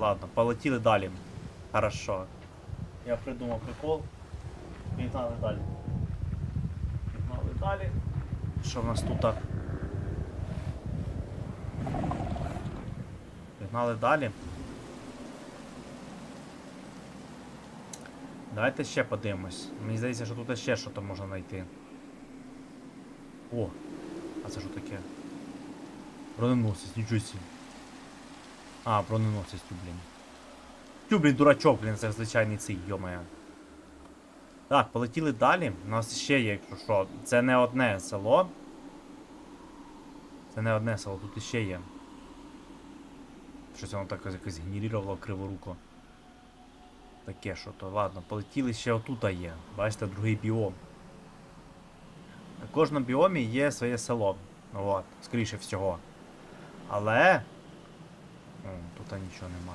ладно, полетіли далі. Хорошо. Я придумав прикол. Пігнали далі. Пігнали далі. Що в нас тут? так? Пігнали далі. Давайте ще подивимось. Мені здається, що тут ще щось можна знайти. О! А це що таке? Броненосець, нічого сі. А, броненосець, тю, блін. Тю, блін, дурачок, блін, це звичайний цей, йомая. Так, полетіли далі. У нас ще є, якщо що. Це не одне село. Це не одне село, тут іще є. Щось воно так якось генерувало криворуко. Таке що то. Ладно, полетіли ще отута є. Бачите, другий біом. На кожному біомі є своє село. От, скоріше всього. Але. Тут нічого нема.